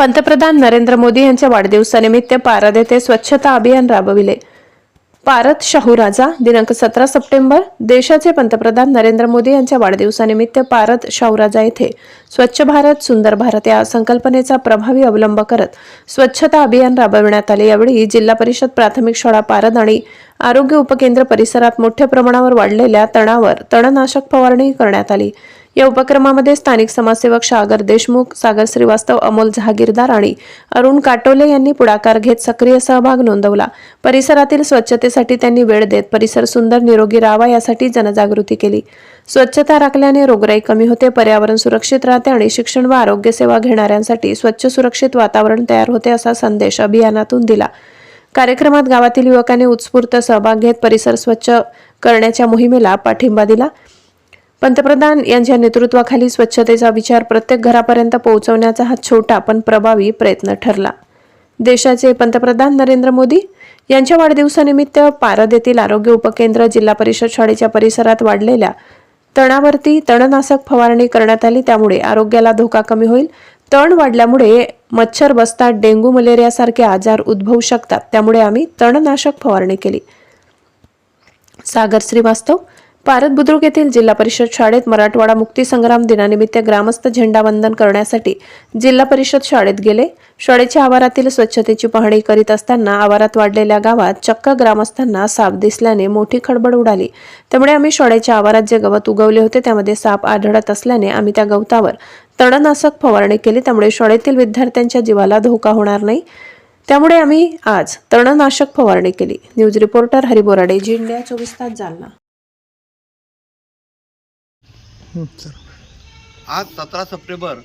पंतप्रधान नरेंद्र मोदी यांच्या वाढदिवसानिमित्त पारद येथे स्वच्छता अभियान राबविले. पारद शाहूराजा दिनांक सतरा सप्टेंबर देशाचे पंतप्रधान नरेंद्र मोदी यांच्या वाढदिवसानिमित्त पारद शाहूराजा येथे स्वच्छ भारत सुंदर भारत या संकल्पनेचा प्रभावी अवलंब करत स्वच्छता अभियान राबविण्यात आले. यावेळी जिल्हा परिषद प्राथमिक शाळा पारद आणि आरोग्य उपकेंद्र परिसरात मोठ्या प्रमाणावर वाढलेल्या तणावर तणनाशक फवारणी करण्यात आली. या उपक्रमामध्ये स्थानिक समाजसेवक सागर देशमुख सागर श्रीवास्तव अमोल जहागीरदार आणि अरुण काटोले यांनी पुढाकार घेत सक्रिय सहभाग नोंदवला. परिसरातील स्वच्छतेसाठी त्यांनी वेळ देत परिसर सुंदर निरोगी राहावा यासाठी जनजागृती केली. स्वच्छता राखल्याने रोगराई कमी होते पर्यावरण सुरक्षित राहते आणि शिक्षण व आरोग्य सेवा घेणाऱ्यांसाठी स्वच्छ सुरक्षित वातावरण तयार होते असा संदेश अभियानातून दिला. कार्यक्रमात गावातील युवकांनी उत्स्फूर्त सहभाग घेत परिसर स्वच्छ करण्याच्या मोहिमेला पाठिंबा दिला. पंतप्रधान यांच्या नेतृत्वाखाली स्वच्छतेचा विचार प्रत्येक घरापर्यंत पोहोचवण्याचा हा छोटा पण प्रभावी प्रयत्न ठरला. देशाचे पंतप्रधान नरेंद्र मोदी यांच्या वाढदिवसानिमित्त पारद येथील आरोग्य उपकेंद्र जिल्हा परिषद शाळेच्या परिसरात वाढलेल्या तणावरती तणनाशक फवारणी करण्यात आली. त्यामुळे आरोग्याला धोका कमी होईल. तण वाढल्यामुळे मच्छर बसतात डेंग्यू मलेरियासारखे आजार उद्भवू शकतात. त्यामुळे आम्ही तणनाशक फवारणी केली. सागर श्रीवास्तव पारद बुद्रुक येथील जिल्हा परिषद शाळेत मराठवाडा मुक्ती संग्राम दिनानिमित्त ग्रामस्थ झेंडावंदन करण्यासाठी जिल्हा परिषद शाळेत गेले. शाळेच्या आवारातील स्वच्छतेची पाहणी करीत असताना आवारात वाढलेल्या गावात चक्क ग्रामस्थांना साप दिसल्याने मोठी खडबड उडाली. त्यामुळे आम्ही शाळेच्या आवारात जे गवत उगवले होते त्यामध्ये साप आढळत असल्याने आम्ही त्या गवतावर तणनाशक फवारणी केली. त्यामुळे शाळेतील विद्यार्थ्यांच्या जीवाला धोका होणार नाही. त्यामुळे आम्ही आज तणनाशक फवारणी केली. News reporter Hari Borade ji India चोवीस तास जालना. आज सतरा सप्टेंबर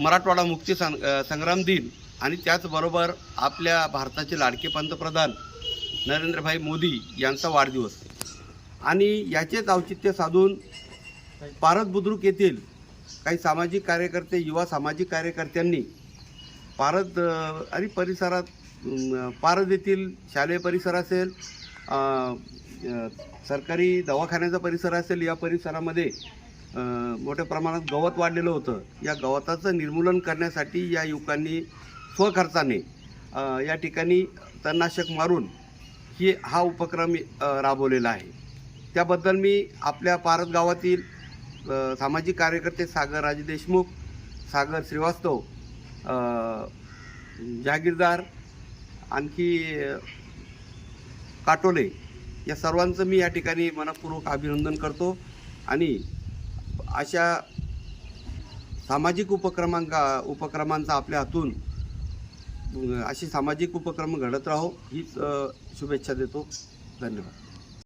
मराठवाडा मुक्ती सं संग्राम दिन आणि त्याचबरोबर आपल्या भारताचे लाडके पंतप्रधान नरेंद्रभाई मोदी यांचा वाढदिवस. आणि याचेच औचित्य साधून पारद बुद्रुक येथील काही सामाजिक कार्यकर्ते युवा सामाजिक कार्यकर्त्यांनी पारद आणि परिसरात पारद येथील शालेय परिसर असेल सरकारी दवाखान्याचा परिसर असेल या परिसरामध्ये मोठ्या प्रमाणात गवत वाढलेलं होतं. या गवताचं निर्मूलन करण्यासाठी या युवकांनी स्वखर्चाने या ठिकाणी तणनाशक मारून ही हा उपक्रम राबवलेला आहे. त्याबद्दल मी आपल्या पारद गावातील सामाजिक कार्यकर्ते सागर राजे देशमुख सागर श्रीवास्तव जहागीरदार आणखी काटोले या सर्वांचं मी या ठिकाणी मनपूर्वक अभिनंदन करतो. आणि अशा सामाजिक उपक्रमांका उपक्रमांचा आपल्या हातून असे सामाजिक उपक्रम घडत राहो हीच शुभेच्छा देतो. धन्यवाद.